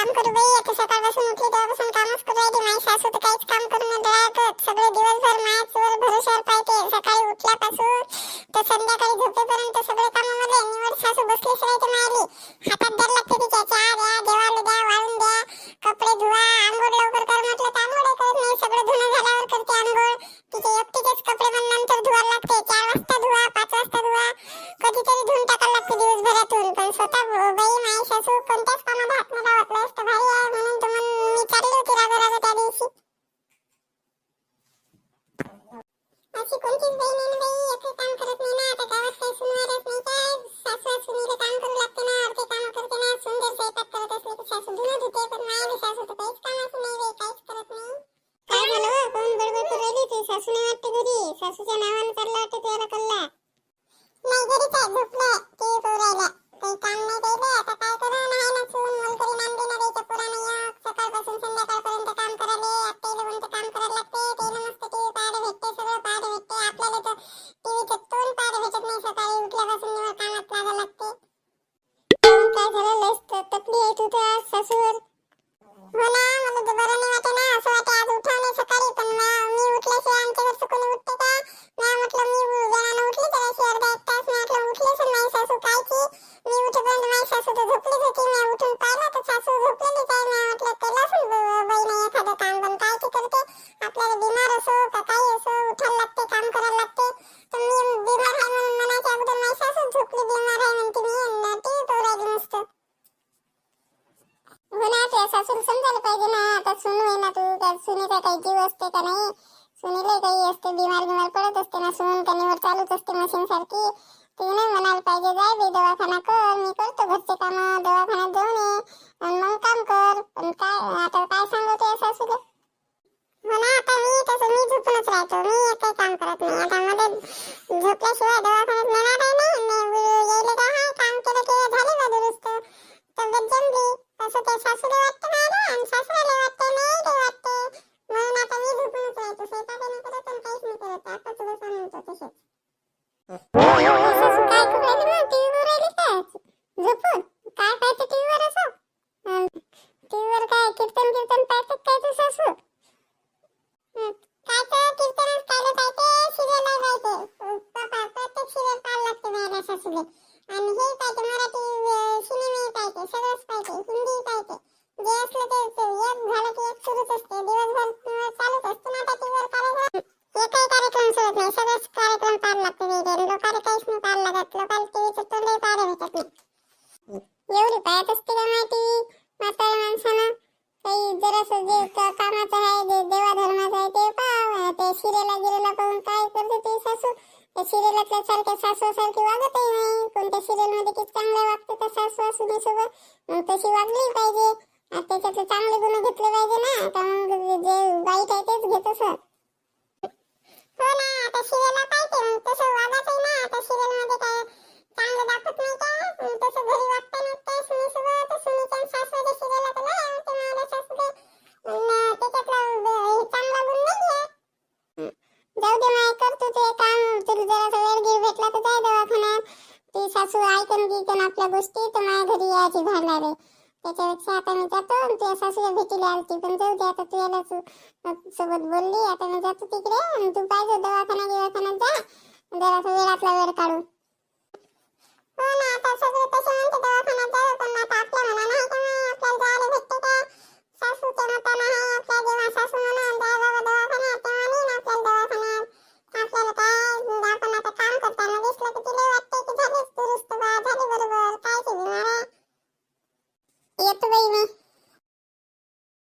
काम करू बाई. आता सकाळपासून उठली तेव्हापासून कामच करू राहिली. माझी सासू तर काहीच काम करून नाही राहत. सगळे दिवसभर माझ्यावर भरोशावर पाहिजे सकाळी उठल्यापासून तर संध्याकाळी झोपेपर्यंत सगळे काम मला निवड सासू बसलीच राहते मायली. हातात द्यायला लागते तिच्या. चहा सासूच्या नावानं चालला वाटते त्याला कल्ला नाही घरीच आहे झोपलं टी व्ही काही काम नाही केलं आता काय करा नाही ना सून मोलकरी नांद देणार याच्या पुराण सुनीचा काही जीव असते का नाही? सुनीला काही असते बिमार बिमार पडत असते ना सुन कनीवर चालूच असते मशीन सारखी तिने नाही म्हणायला पाहिजे जाय बे दवाखाना कर मी करतो घरचे काम दवाखान्यात जाऊन ये आणि मग काम कर. पण काय आता काय सांगतो या सासूला? हो ना आता मी तसं मी झोपूनच राहतो मी काही काम करत नाही. आता मध्ये झोपल्याशिवाय दवाखान्यात नेणार आहे नाही. काम केलं की झाले दुरुस्त? तब्येत जमली? असं ते सासूला वाटतं. तसेच. काय राहिली झोपून? काय पाहते असं? काय कीर्तन कीर्तन काय तू सासू? काय तर सिरियल प्रत्येक सिरियल पाहायला लागते माझ्या सासूले. आणि हे पाहिजे मराठी अं, सिनेमे पाहिजे सगळंच पाहिजे हिंदी पाहिजे जे असलं ते ते एक झालं की एक सुरूच असते दिवसभर अं, चालूच असते ना त्या टीव्हीवर कार्यक्रम एकही कार्यक्रम सोडत नाही सगळेच कार्यक्रम पाहायला लागते वेगळे लोकांना काहीच नाही पाहायला भेटत नाही. एवढी पाहत असते का माहिती? म्हाताऱ्या माणसानं? काही जरासं जे कामाचं आहे जे आहे ते पाहा ते शिरेला गिरेला पाहून काय करते ते सासू? त्या सिरियलातल्या सारख्या सासू सारखी वागतही नाही. कोणत्या सिरियलमध्ये किती चांगलं वागते त्या सासू असू मग तशी वागली पाहिजे. त्याच्यातले चांगले गुण घेतले पाहिजे ना. तर मग जे वाईट आहे तेच घेत असत हो ना. आता सिरियलला पाहिजे मग तसं वागायचं नाही आता सिरियलमध्ये काय चांगलं दाखवत नाही काय मग तसं घरी वागतं ना त्या सुनीसोबत सुनीच्या सासूच्या सिरियल आता नाही आवडते माझ्या सासूचे अन त्याच्यातला चांगला गुण नाही आहे जाऊ दे माय कर तू ते काम. तुला जरा वेळ गिर भेटला तर जाय दवाखान्यात. ती सासू ऐकून गिकून आपल्या गोष्टी तर माझ्या घरी यायची झाणार आहे त्याच्यापेक्षा आता मी जातो आणि तुझ्या सासूच्या भेटीला आलती पण जाऊ दे आता तू याला सो- सोबत बोलली आता मी जातो तिकडे आणि तू पाहिजे दवाखाना गिवाखान्यात जा. जरासा वेळातला वेळ काढून